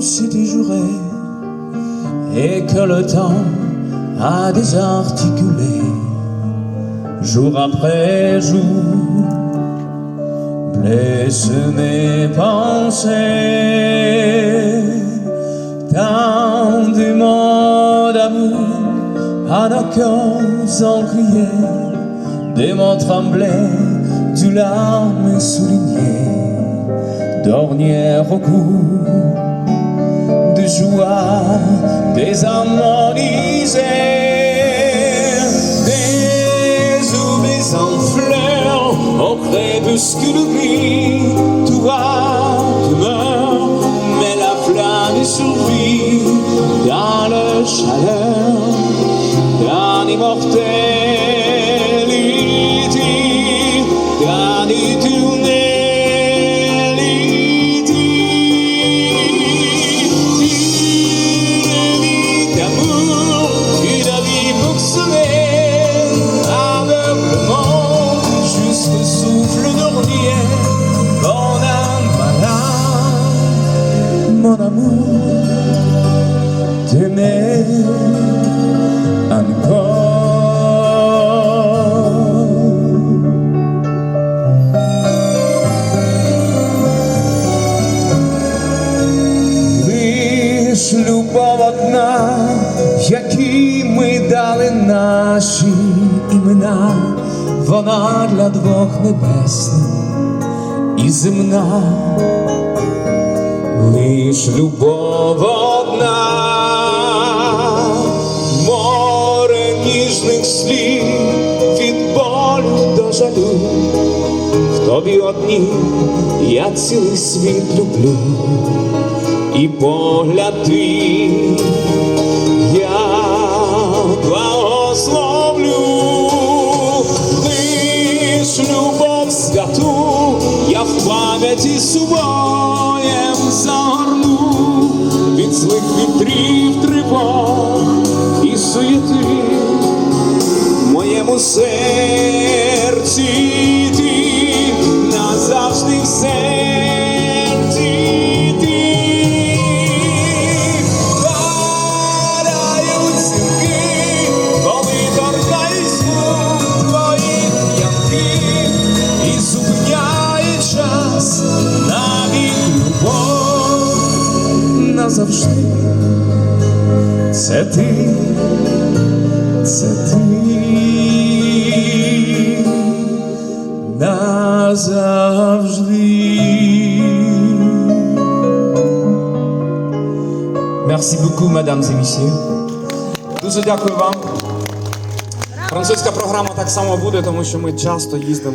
s'est déjuré et que le temps a désarticulé. Jour après jour blesse mes pensées tant de mots d'amour à nos cœurs encriés des mots tremblés du larme souligné dernier recours de joie désharmonisée. Des oublis en fleurs au crépuscule toi demeure mais la flamme survit dans le chaleur d'un immortalité mon amour. Лиш любов одна, які ми дали наші імена, вона для двох небесна і земна. Лиш любов одна, море ніжних слів від болю до жалю. В тобі одній я цілий світ люблю. І погляд твій я благословлю, лиш любов святу я в пам'яті своєм загорну від злих вітрів тривог і суєти. Моєму серці назавжди. Це ти, це ти назавжди. Merci beaucoup, mesdames et messieurs. Дуже дякую вам. Французька програма так само буде, тому що ми часто їздимо.